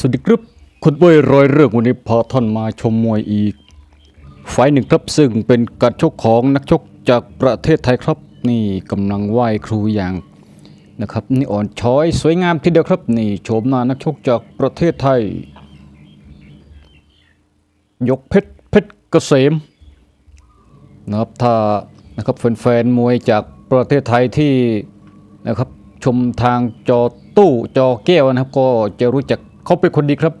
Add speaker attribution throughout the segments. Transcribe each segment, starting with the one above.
Speaker 1: สวัสดีครับคุณเว้ยรอยเรื่องวันนี้พาท่านมาชมมวยอีก ไฟล์หนึ่งครับซึ่งเป็นการชกของนักชกจากประเทศไทยครับ นี่กำลังไหว้ครูอย่างนะครับ นี่อ่อนช้อยสวยงามทีเดียวครับ นี่โฉมหน้านักชกจากประเทศไทย ยกเพชรเพชรเกษมนะครับถ้านะครับแฟนๆมวยจากประเทศไทยที่นะครับชมทางจอตู้จอแก้วนะครับ ก็จะรู้จัก เขาเป็นคนดีครับ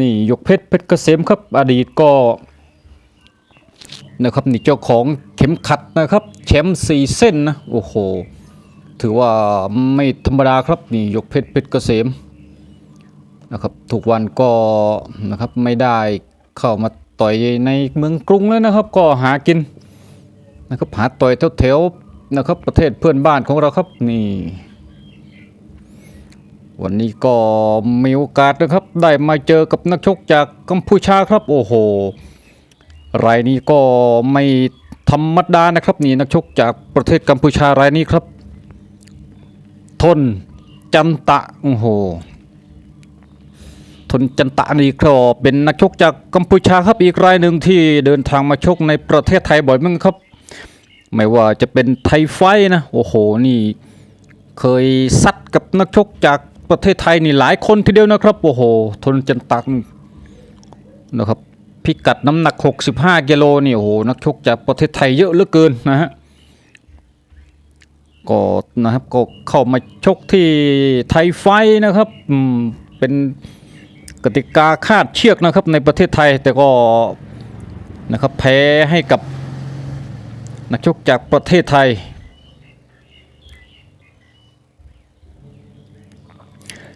Speaker 1: นี่ยกเพชรเพชรเกษมครับ อดีตก็นะครับนี่เจ้าของเข็มขัดนะครับแชมป์สี่เส้นนะโอ้โหถือว่าไม่ธรรมดาครับนี่ยกเพชรเพชรเกษมนะครับทุกวันก็นะครับไม่ได้เข้ามาต่อยในเมืองกรุงแล้วนะครับ ก็หากินนะครับหาต่อยแถวๆนะครับประเทศเพื่อนบ้านของเราครับนี่ วันนี้ก็มีโอกาสนะครับ ได้มาเจอกับนักชกจากกัมพูชาครับโอ้โห รายนี้ก็ไม่ธรรมดานะครับนี่นักชกจากประเทศกัมพูชารายนี้ครับ ทนจันตะโอ้โหทนจันตะนี่ก็เป็นนักชกจากกัมพูชาครับอีกรายหนึ่งที่เดินทางมาชกในประเทศไทยบ่อยมากครับ ไม่ว่าจะเป็นไทยไฟนะโอ้โหนี่เคยซัดกับนักชกจาก ประเทศไทยนี่หลายคนทีเดียวนะครับโอ้โหทนจันตักนะครับพิกัดน้ำหนัก 65กิโลนี่โอ้โหนักชกจากประเทศไทยเยอะเหลือเกินนะฮะก็นะครับก็เข้ามาชกที่ไทยไฟนะครับเป็นกติกาคาดเชือกนะครับในประเทศไทยแต่ก็นะครับแพ้ให้กับนักชกจากประเทศไทย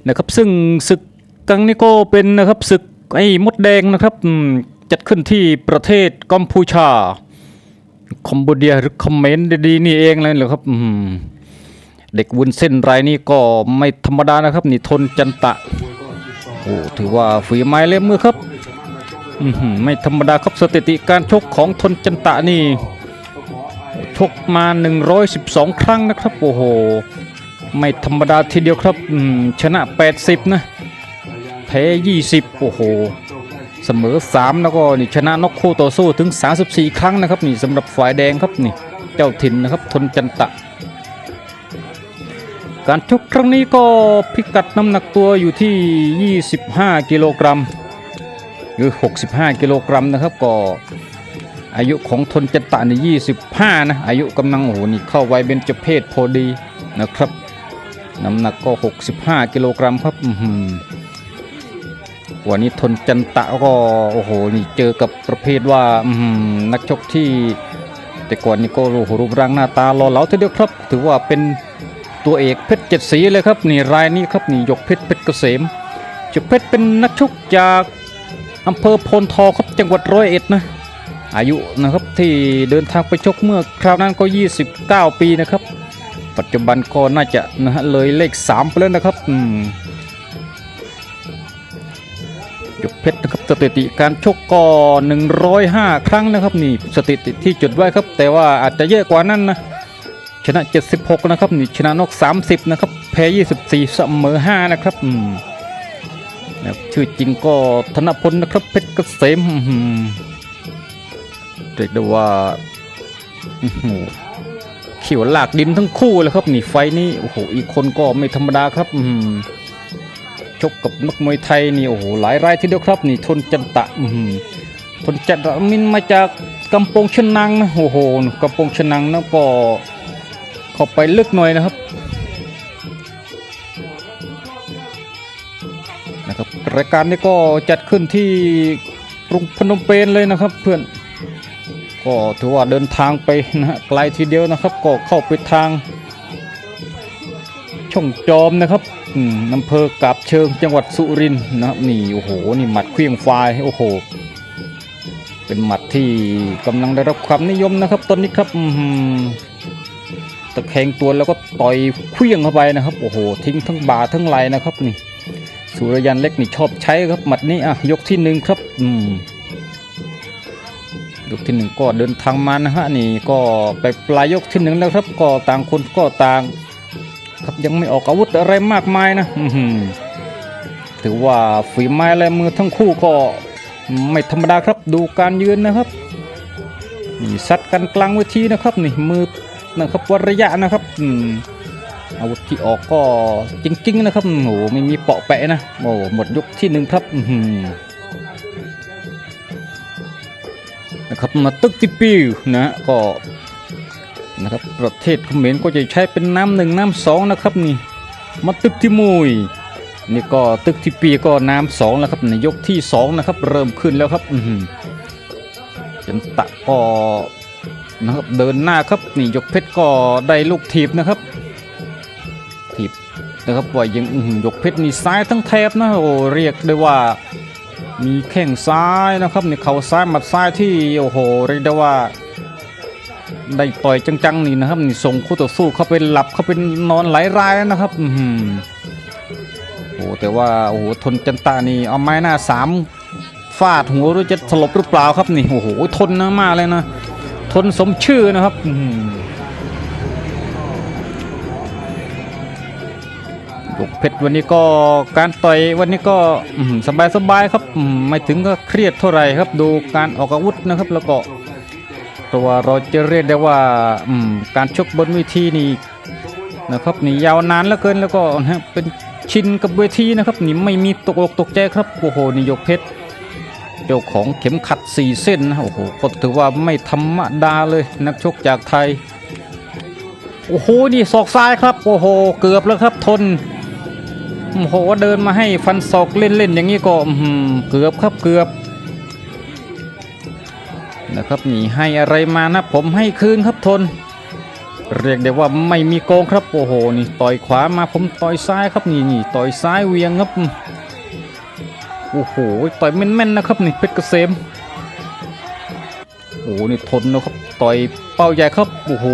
Speaker 1: นะครับ ซึ่งศึกครั้งนี้ก็เป็นนะครับศึกไอ้มดแดงนะครับจัดขึ้นที่ประเทศกัมพูชาคอมโบเดียหรือคอมเมนต์ดีๆนี่เองเลยเหรอครับเด็กวุ้นเส้นรายนี้ก็ไม่ธรรมดานะครับ นี่ทนจันตะโอ้ถือว่าฝีไม้เล่มมือครับไม่ธรรมดาครับสถิติการชกของทนจันตะนี่ชกมา 112 ครั้งนะครับ โอ้โห ไม่ธรรมดาทีเดียวครับชนะ 80 นะแพ้20 โอ้โห เสมอ 3 แล้วก็นี่ชนะนอกคู่ต่อสู้ถึง 34 ครั้งนะครับนี่สำหรับฝ่ายแดงครับนี่เจ้าถิ่นนะครับทนจันตะ การชกครั้งนี้ก็พิกัดน้ำหนักตัวอยู่ที่ 25 กิโลกรัมหรือ 65 กิโลกรัมนะครับก็อายุของทนจันตะนี่25 นะ อายุกำลังโอ้โหนี่เข้าวัยเบญจเพศพอดีนะครับ น้ำหนักก็ 65 กิโลกรัมครับอือหือวันนี้ทนจันตะก็โอ้โหนี่เจอกับประเภทว่าอือหือนักชกที่ แต่ก่อนนี่ก็โอ้โหรูปร่างหน้าตาหล่อเหลาทีเดียวครับ ถือว่าเป็นตัวเอกเพชรเจ็ดสีเลยครับนี่รายนี้ครับนี่ยกเพชรเพชรเกษมยกเพชรเป็นนักชกจากอำเภอโพนทองครับจังหวัดร้อยเอ็ดนะอายุนะครับที่เดินทางไปชกเมื่อคราวนั้นก็ 29 ปีนะครับ ปัจจุบันก็น่าจะนะฮะเลยเลข 3 ไปแล้วนะครับอืมยกเพชรนะครับสถิติการชกก็105 ครั้งนะครับนี่สถิติที่จดไว้ครับ แต่ว่าอาจจะเยอะกว่านั้นนะชนะ 76 นะครับนี่ชนะนก 30 นะครับแพ้24 เสมอ 5 นะครับอืมนะครับชื่อจริงก็ธนพลนะครับเพชรเกษมเรียกได้ว่าอื้อหือเขียวหลากดินทั้งคู่เลยครับนี่ไฟนี้โอ้โหอีกคนก็ไม่ธรรมดาครับอือหือชกกับนักมวยไทยนี่โอ้โหหลายรายทีเดียวครับ นี่ทนจันตะอือหือทนจันตะมินมาจากกำปงชนังนะโอ้โหกำปงชนังนะก็เข้าไปลึกหน่อยนะครับนะครับรายการนี้ก็จัดขึ้นที่กรุงพนมเปญเลยนะครับเพื่อน ก็ถือว่าเดินทางไปนะฮะไกลทีเดียวนะครับ ก็เข้าไปทาง ช่องจอมนะครับอืมอำเภอกาบเชิงจังหวัดสุรินทร์นะครับนี่โอ้โหนี่หมัดเคลี้ยงไฟโอ้โห เป็นหมัดที่กำลังได้รับความนิยมนะครับ ตอนนี้ครับตะแคงตัวแล้วก็ต่อยเคลี้ยงเข้าไปนะครับ โอ้โห ทิ้งทั้งบาทั้งไหลนะครับนี่สุรยันเล็กนี่ชอบใช้ครับหมัดนี้อะยกที่หนึ่งครับ อืม ยกที่หนึ่งก็เดินทางมานะฮะนี่ก็ไปปลายยกที่หนึ่งแล้วครับก็ต่างคนก็ต่าง ครับยังไม่ออกอาวุธอะไรมากมายนะถือว่าฝีไม้และมือทั้งคู่ก็ไม่ธรรมดาครับดูการยืนนะครับนี่ซัดกันกลางเวทีนะครับนี่มือนะครับวัดระยะนะครับอืมอาวุธที่ออกก็จริงๆนะครับโอ้โหไม่มีเปาะแปะนะโอ้หมดยกที่หนึ่งครับ อื นะครับมาตึกติปิวนะก็นะครับประเทศเขมรก็จะใช้เป็นน้ำหนึ่งน้ำสองนะครับนี่มาตึกที่มุยนี่ก็ตึกที่ปีก็น้ำสองแล้วครับในยกที่สองนะครับเริ่มขึ้นแล้วครับอือหือจันตะก็นะครับเดินหน้าครับนี่ยกเพชรก็ได้ลูกถีบนะครับถีบนะครับว่ายังอือหือยกเพชรนี่ซ้ายทั้งแถบนะโอ้เรียกได้ว่า มีแข้งซ้ายนะครับนี่เข่าซ้ายหมัดซ้ายที่โอ้โหเรียกได้ว่า ได้ต่อยจังๆนี่นะครับนี่ส่งคู่ต่อสู้เขาเป็นหลับเขาเป็นนอนไหลายรายแล้วนะครับอือหือโอ้แต่ว่าโอ้โหทนจันตานี่เอาไม้หน้าสามฟาดหัวหรือจะสลบหรือเปล่าครับนี่โอ้โหทนนะมากเลยนะ ทนสมชื่อนะครับอื หือยกเพชรวันนี้ก็การต่อยวันนี้ก็สบายสบายครับไม่ถึงก็เครียดเท่าไหร่ครับดูการออกอาวุธนะครับ แล้วก็เพราะว่าเราจะเรียกได้ว่าการชกบนเวทีนี่นะครับนี่ยาวนานเหลือเกินแล้วก็นะฮะเป็นชินกับเวทีนะครับนี่ไม่มีตกอกตกใจครับโอ้โหนี่ยกเพชรเจ้าของเข็มขัดสี่เส้นนะโอ้โหก็ถือว่าไม่ธรรมดาเลยนักชกจากไทยโอ้โห นี่ศอกซ้ายครับ โอ้โห เกือบแล้วครับทน โอ้โหเดินมาให้ฟันศอกเล่นๆอย่างนี้ก็เกือบครับเกือบนะครับนี่ให้อะไรมานะผมให้คืนครับทน เรียกได้ว่าไม่มีโกงครับโอ้โหนี่ต่อยขวามาผมต่อยซ้ายครับนี่นี่ต่อยซ้ายเวียงครับโอ้โหต่อยแม่นๆนะครับนี่เพชรเกษมโอ้โหนี่ทนนะครับต่อยเป้าใหญ่ครับโอ้โห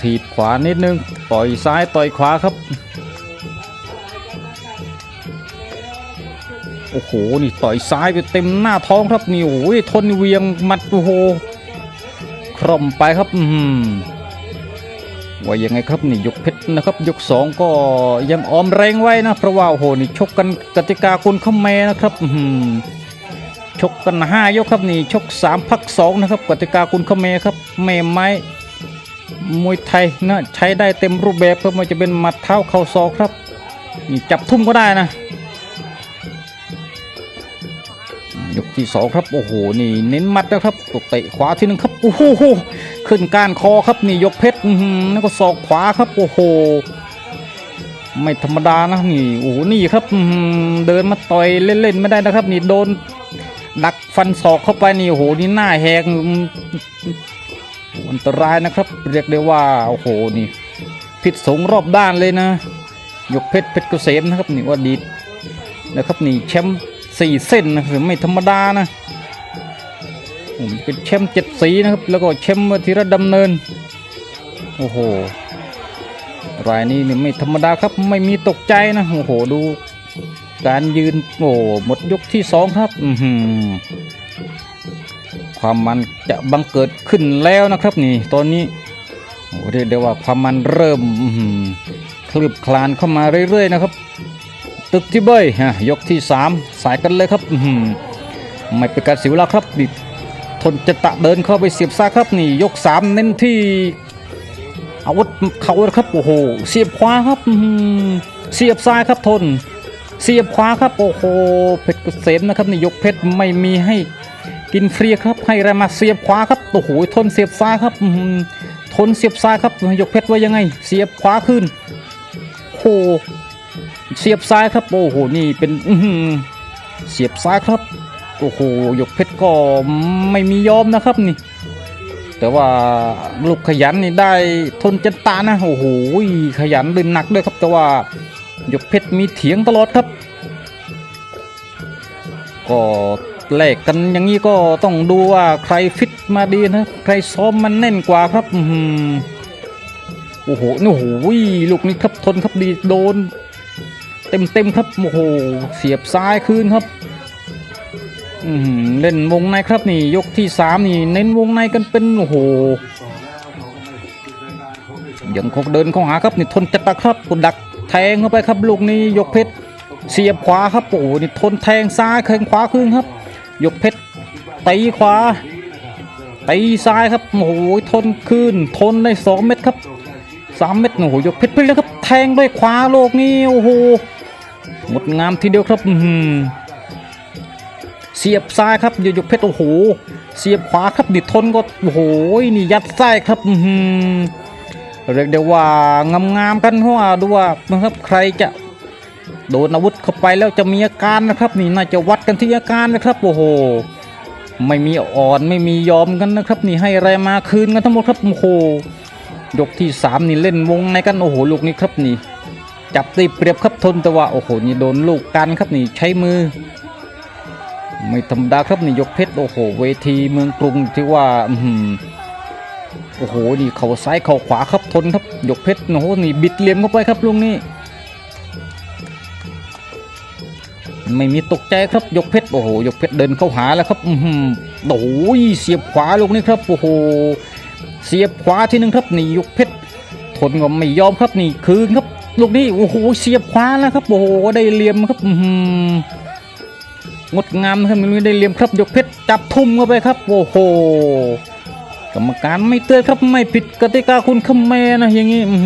Speaker 1: ถีบขวานิดนึงต่อยซ้ายต่อยขวาครับ โอ้โห นี่ต่อยซ้ายไปเต็มหน้าท้องครับนี่โอ้ยทนเวียงมัดโอ้โหคร่อมไปครับอืมว่ายังไงครับนี่ยกเพชรนะครับยกสองก็ยังออมแรงไว้นะเพราะว่าโอ้โหนี่ชกกันกติกาคนเข้าแม่นะครับอืมชกกันห้ายกครับนี่ชกสามพักสองนะครับกติกาคุณข้าแม่ครับแม่ไม้มวยไทยนะใช้ได้เต็มรูปแบบครับมันจะเป็นหมัดเท้าเข่าศอกครับนี่จับทุ่มก็ได้นะ ยกที่สองครับโอ้โหนี่เน้นมัดนะครับตกเตะขวาทีหนึงครับโอ้โหขึ้นก้านคอครับนี่ยกเพชรอื้อหือแล้วก็ศอกขวาครับโอ้โหไม่ธรรมดานะนี่โอ้โหนี่ครับเดินมาต่อยเล่นๆไม่ได้นะครับ นี่โดนดักฟันศอกเข้าไปนี่โอ้โหนี่หน้าแหกอันตรายนะครับ เรียกได้ว่าโอ้โหนี่ผิดสงรอบด้านเลยนะ ยกเพชรเพชรเกษมนะครับนี่ว่าดีนะครับนี่แชมป์ สี่เส้นนะครับไม่ธรรมดานะผมเป็นแชมเจ็ดสีนะครับ แล้วก็แชมธีรดำเนิน โอ้โห รายนี้เนี่ยไม่ธรรมดาครับไม่มีตกใจนะ โอ้โห ดู การยืน โอ้หมดยกที่สองครับ อือหือความมันจะบังเกิดขึ้นแล้วนะครับ นี่ ตอนนี้โอ้เรียกได้ว่าความมันเริ่มคลืบคลานเข้ามาเรื่อยๆนะครับ ตึกที่เบยฮะยกที่สามสายกันเลยครับอื้อหือไม่เป็นการเสียเวลาครับนี่ทนจะตะเดินเข้าไปเสียบซ้าครับนี่ยกสามเน้นที่อาวุธเขาครับโอ้โหเสียบขวาครับอื้อหือเสียบซ้ายครับทน เสียบขวาครับโอ้โหเพชรเกษมนะครับนี่ยกเพชรไม่มีให้กินฟรีครับให้อะไรมาเสียบขวาครับโอ้โหทนเสียบซ้ายครับอื้อหือทนเสียบซ้ายครับยกเพชรไว่ายังไง เสียบขวาขึ้นโอ้ เสียบซ้ายครับโอ้โหนี่เป็นอืเสียบซ้ายครับโอ้โหยกเพชรก็ไม่มียอมนะครับนี่ แต่ว่าลูกขยันนี่ได้ทนจันตานะโอ้โหขยันเดินหนักด้วยครับ แต่ว่ายกเพชรมีเถียงตลอดครับ ก็แลกกันอย่างนี้ก็ต้องดูว่าใครฟิตมาดีนะใครซ้อมมันแน่นกว่าครับอืโอ้โหนี่โอ้โหลูกนี้ครับทนครับดีโดน เต็มเต็มๆครับโอ้โหเสียบซ้ายคืนครับอือหือเล่นวงในครับนี่ยกที่สามนี่เน้นวงในกันเป็นโอ้โหยังคงเดินเข้าหาครับนี่ทนจัดตะครับกดดักแทงเข้าไปครับลูกนี้ยกเพชรเสียบขวาครับโอ้โหนี่ทนแทงซ้ายแทงขวาคืนครับ ยกเพชรตีขวาตีซ้ายครับโอ้โหทนคืนทนได้สองเม็ดครับสามเม็ดโอ้โหยกเพชรไปเลยครับแทงด้วยขวาโลกนี้โอ้โห งดงามทีเดียวครับเสียบซ้ายครับยกเพชรโอ้โห เสียบขวาครับนี่ทนก็โอ้โหนี่ยัดไส้ครับเรียกได้ว่างามๆกันเพราะว่าดูว่านะครับใครจะโดนอาวุธเข้าไปแล้วจะมีอาการนะครับ นี่น่าจะวัดกันที่อาการนะครับโอ้โหไม่มีอ่อนไม่มียอมกันนะครับ นี่ให้อะไรมาคืนกันทั้งหมดครับโอ้โหยกที่สามนี่เล่นวงในกันโอ้โหลูกนี้ครับนี่ จับได้เปรียบครับทนแต่ว่าโอ้โหนี่โดนลูกกันครับนี่ใช้มือ ไม่ธรรมดาครับนี่ยกเพชรโอ้โห เวทีเมืองกรุงที่ว่าอืโอ้โหนี่เข่าซ้ายเข่าขวาครับทนครับยกเพชรโอ้โหนี่บิดเหลี่ยมเข้าไปครับลูกนี้ไม่มีตกใจครับยกเพชรโอ้โหยกเพชรเดินเข้าหาแล้วครับอือหือโอ้โหเสียบขวาลูกนี้ครับโอ้โหเสียบขวาทีหนึ่งครับนี่ยกเพชรทนก็ไม่ยอมครับนี่คืนครับ ลูกนี้โอ้โหเสียบขวาแล้วครับโอ้โหได้เหลี่ยมครับงดงามครับมันได้เหลี่ยมครับยกเพชรจับทุ่มเข้าไปครับโอ้โหกรรมการไม่เตือนครับไม่ผิดกติกาคุณคำเมนะอย่างงี้อื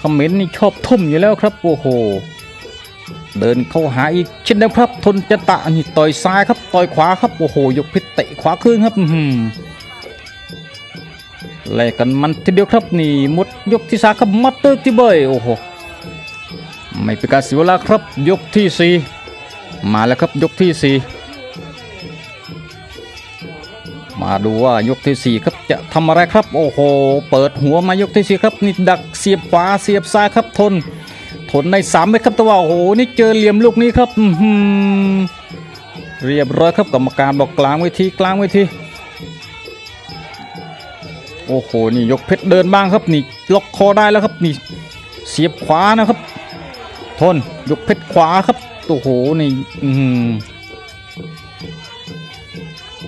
Speaker 1: คอมเมนต์นี่ชอบทุ่มอยู่แล้วครับโอ้โหเดินเข้าหาอีกเช่นเดิมครับทนจะตะนี่ต่อยซ้ายครับต่อยขวาครับโอ้โหยกพิษเตะขวาขึ้นครับอื้อ แลกกันมันทีเดียวครับนี่หมดยกที่สามครับมัตเตอร์ที่เบยโอ้โหไม่เป็นการเสียเวลาครับยกที่สี่มาแล้วครับยกที่สี่มาดูว่ายกที่สี่ครับจะทำอะไรครับ โอ้โห เปิดหัวมายกที่สี่ครับนี่ดักเสียบขวาเสียบซ้ายครับทน ทนในสามเมตรครับแต่ว่าโอ้โหนี่เจอเหลี่ยมลูกนี้ครับอื้อหือเรียบร้อยครับกรรมการบอกกลางเวทีกลางเวที โอ้โหนี่ยกเพชรเดินบ้างครับนี่ล็อกคอได้แล้วครับนี่เสียบขวานะครับ ทนยกเพชรขวาครับโอ้โหนี่อื้อหือ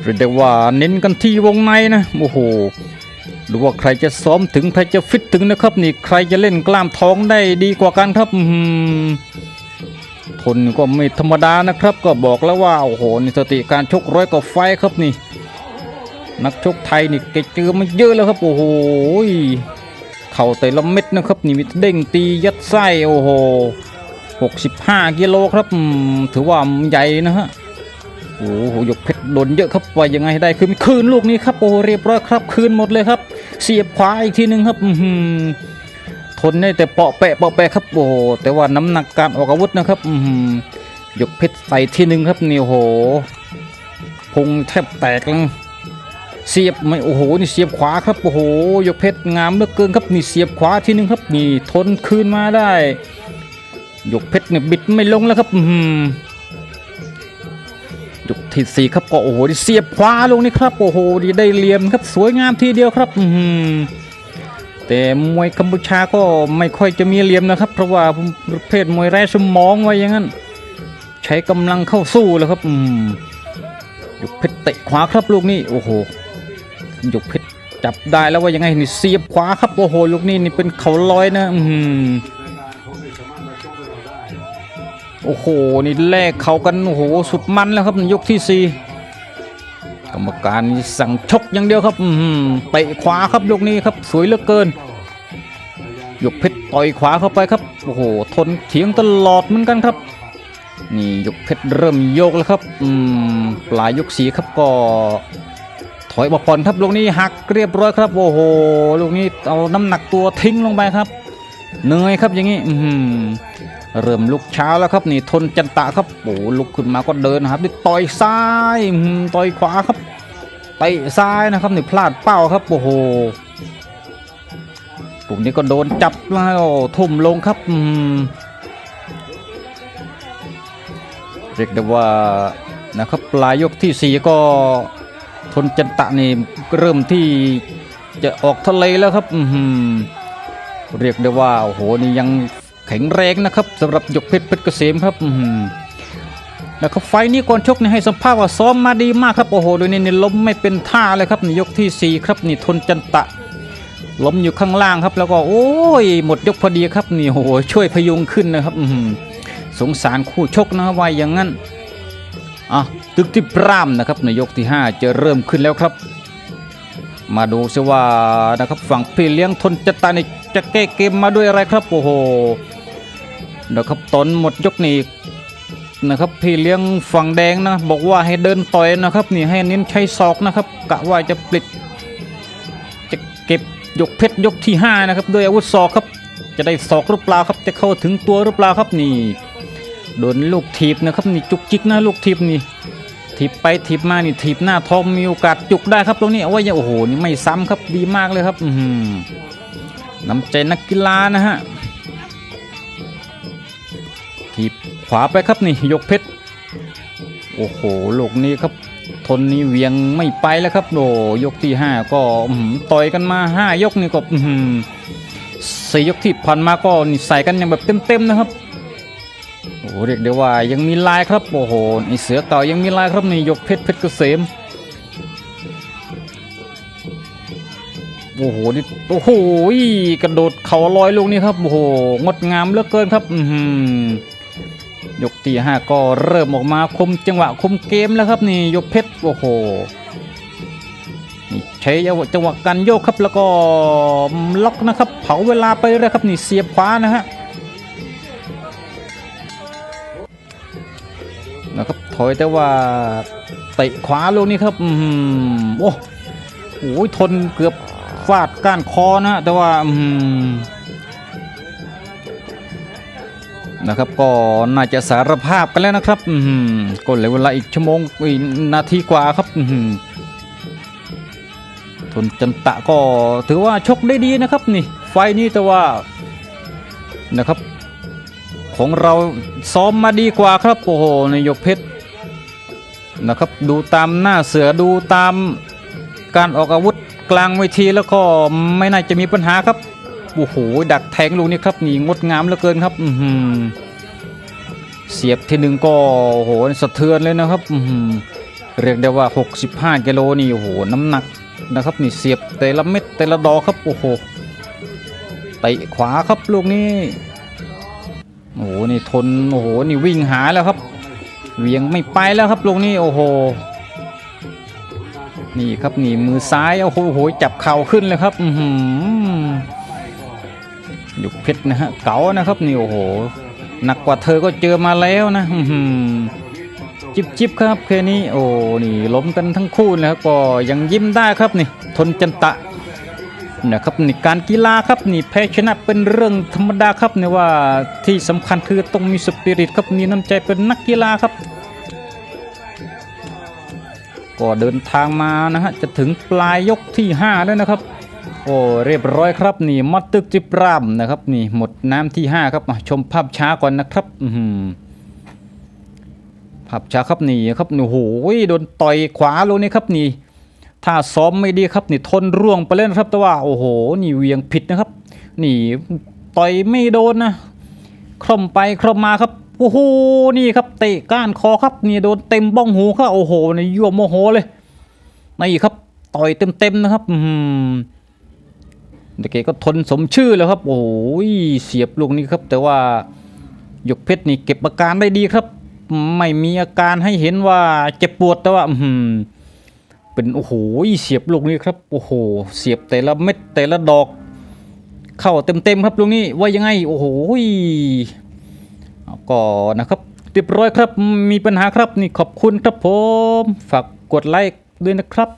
Speaker 1: เรียกได้ว่าเน้นกันที่วงในนะโอ้โหดูว่าใครจะซ้อมถึงใครจะฟิตถึงนะครับ นี่ใครจะเล่นกล้ามท้องได้ดีกว่ากันครับอื้อหือทนก็ไม่ธรรมดานะครับ ก็บอกแล้วว่าโอ้โหนี่สติการชกร้อยกว่าไฟครับนี่ นักชกไทยนี่แกเจอมาเยอะแล้วครับโอ้โหเข่าแต่ละเม็ดนะครับนี่มีเด้งตียัดไส้โอ้โห65กิโลครับถือว่าใหญ่นะฮะโอ้โหยกเพชรหล่นเยอะครับว่ายังไงได้คือคืนลูกนี้ครับโอ้เรียบร้อยครับ คืนหมดเลยครับ เสียบขวาอีกทีหนึ่งครับทนได้แต่เปาะแปะเปาะแปะครับโอ้โหแต่ว่าน้ำหนักการออกอาวุธนะครับหยกเพชรใส่ทีหนึ่งครับนี่โอ้โหพุงแทบแตกแล้ว เสียบไม่โอ้โหนี่เสียบขวาครับโอ้โหยกเพชรงามเหลือเกินครับนี่เสียบขวาทีหนึ่งครับนี่ทนคืนมาได้ยกเพชรเนี่ยบิดไม่ลงแล้วครับอือหือยกที่สี่ครับก็โอ้โหเสียบขวาลงนี่ครับโอ้โหดีได้เหลี่ยมครับสวยงามทีเดียวครับอือหือแต่มวยกัมพูชาก็ไม่ค่อยจะมีเหลี่ยมนะครับ เพราะว่าประเภทมวยไร้สมองไว้อย่างนั้น ใช้กำลังเข้าสู้แล้วครับอืมยกเพชรเตะขวาครับลูกนี้โอ้โห ยกเพชรจับได้แล้วว่ายังไงนี่เสียบขวาครับโอ้โหลูกนี้นี่เป็นเขาลอยนะอืมโอ้โหนี่แลกเขากันโอ้โหสุดมันแล้วครับในยกที่สี่กรรมการสั่งชกอย่างเดียวครับอืมเตะขวาครับยกนี้ครับ สวยเหลือเกินยกเพชรต่อยขวาเข้าไปครับโอ้โหทนเถียงตลอดเหมือนกันครับ นี่ยกเพชรเริ่มโยกแล้วครับ อืมปลายยกสีครับก็ ถอยมาผ่อนครับลูกนี้หักเรียบร้อยครับโอ้โหลูกนี้เอาน้ำหนักตัวทิ้งลงไปครับเหนื่อยครับอย่างนี้อืเริ่มลุกเช้าแล้วครับนี่ทนจันตะครับโอ้ลุกขึ้นมาก็เดินนะครับนี่ต่อยซ้ายต่อยขวาครับเตะซ้ายนะครับนี่พลาดเป้าครับโอ้โหกลุ่มนี้ก็โดนจับแล้วทุ่มลงครับเรียกได้ว่านะครับปลายยกที่สี่ก็ ทนจันตะนี่เริ่มที่จะออกทะเลแล้วครับเรียกได้ว่าโอ้โหนี่ยังแข็งแรงนะครับสำหรับยกเพชรเพชรเกษมครับแล้วก็ไฟนี้ก่อนชกนี่ให้สัมภาษณ์ว่าซ้อมมาดีมากครับโอ้โหดยนี่นี่ล้มไม่เป็นท่าเลยครับนี่ยกที่สี่ครับนี่ทนจันตะ ล้มอยู่ข้างล่างครับ แล้วก็โอ้ยหมดยกพอดีครับนี่โอ้โหช่วยพยุงขึ้นนะครับสงสารคู่ชกนะว่าอย่างนั้นอะ ตึกที่ปรามนะครับในยกที่ 5 จะเริ่มขึ้นแล้วครับ มาดูซิว่านะครับฝั่งพี่เลี้ยงทนจะตานี่จะแก้เกมมาด้วยอะไรครับโอ้โหนะครับตนหมดยกนี้นะครับพี่เลี้ยงฝั่งแดงนะบอกว่าให้เดินต่อยนะครับนี่ให้เน้นใช้ศอกนะครับกะว่าจะปลิดจะเก็บยกเพชรยกที่ 5 นะครับด้วยอาวุธศอกครับ จะได้ศอกหรือเปล่าครับจะเข้าถึงตัวหรือเปล่าครับนี่โดนลูกถีบนะครับนี่จุกจิกนะลูกถีบนี่ ถีบไปถีบมานี่ถีบหน้าทองมีโอกาสจุกได้ครับตรงนี้เอาไว้ยังโอ้โหนี่ไม่ซ้ำครับดีมากเลยครับอืน้ำใจนักกีฬานะฮะถีบขวาไปครับนี่ยกเพชรโอ้โหลูกนี้ครับ ทนนี่เวียงไม่ไปแล้วครับโดยกที่ 5 ก็ต่อยกันมา 5 ยกนี่ก็สี่ยกที่ผ่านมาก็ใส่กันอย่างแบบเต็มๆนะครับ โอ้โหเรียกได้ว่ายังมีลายครับโอ้โหไอเสือเก่ายังมีลายครับนี่ยกเพชรเพชรเกษมโอ้โหนี่โอ้โหกระโดดเข่าลอยลูกนี้ครับโอ้โหงดงามเหลือเกินครับอืยกที่ห้าก็เริ่มออกมาคุมจังหวะคุมเกมแล้วครับนี่ยกเพชรโอ้โหนี่ใช้จังหวะการโยกครับแล้วก็ล็อกนะครับ เผาเวลาไปเลยครับนี่เสียบขวานะฮะ นะครับถอยแต่ว่าเตะขวาลูกนี้ครับอืมโอ้โหทนเกือบฟาดก้านคอนะแต่ว่าอืมนะครับก็น่าจะสารภาพกันแล้วนะครับอืมก็เหลือเวลาอีกชั่วโมงอีกนาทีกว่าครับอืมทนจันตะก็ถือว่าชกได้ดีนะครับนี่ ไฟนี้แต่ว่านะครับ ของเราซ้อมมาดีกว่าครับโอ้โหในยกเพชรนะครับดูตามหน้าเสือดูตามการออกอาวุธกลางเวทีแล้วก็ไม่น่าจะมีปัญหาครับโอ้โหดักแทงลูกนี้ครับนี่งดงามเหลือเกินครับอืเสียบทีหนึ่งก็โอ้โหสะเทือนเลยนะครับอืเรียกได้ว่า 65กิโลนี่โอ้โหน้ำหนักนะครับนี่เสียบแต่ละเม็ดแต่ละดอกครับโอ้โหเตะขวาครับลูกนี้ โอ้โหนี่ทนโอ้โหนี่วิ่งหาแล้วครับเหวียงไม่ไปแล้วครับลูกนี้โอ้โหนี่ครับนี่มือซ้ายโอ้โหโหจับเข่าขึ้นเลยครับอืหยุกเพชรนะฮะเก๋านะครับนี่โอ้โหหนักกว่าเธอก็เจอมาแล้วนะจิบจิบครับแค่นี้โอ้นี่ล้มกันทั้งคู่นะครับก็ยังยิ้มได้ครับนี่ ทนจันตะ นะครับนี่การกีฬาครับนี่แพ้ชนะเป็นเรื่องธรรมดาครับเนี่ยว่าที่สำคัญคือต้องมีสปิริตครับมีน้ำใจเป็นนักกีฬาครับ ก็เดินทางมานะฮะจะถึงปลายยกที่ 5 แล้วนะครับ โอ้เรียบร้อยครับนี่มัดตึกจิปรามนะครับนี่หมดน้ำที่ 5 ครับมาชมภาพช้าก่อนนะครับอืภาพช้าครับนี่ครับโอ้โหโดนต่อยขวาลงนี่ครับนี่ ถ้าซ้อมไม่ดีครับนี่ทนร่วงไปเล่นครับ แต่ว่าโอ้โห นี่เวียงผิดนะครับ นี่ต่อยไม่โดนนะคล่อมไปคล่อมมาครับโอ้โหนี่ครับเตะก้านคอครับนี่โดนเต็มบ้องหูครับโอ้โหนี่ยั่วโมโหเลยนี่ครับต่อยเต็มๆนะครับอืมเด็กก็ทนสมชื่อแล้วครับ โอ้ยเสียบลูกนี้ครับ แต่ว่าหยกเพชรนี่เก็บอาการได้ดีครับ ไม่มีอาการให้เห็นว่าเจ็บปวดแต่ว่าอืม เป็นโอ้โหเสียบลูกนี้ครับโอ้โหเสียบแต่ละเม็ดแต่ละดอก เข้าเต็มๆครับลูกนี้ว่ายังไงโอ้โหก็นะครับเรียบร้อยครับมีปัญหาครับนี่ขอบคุณครับผม ฝากกดไลค์ด้วยนะครับ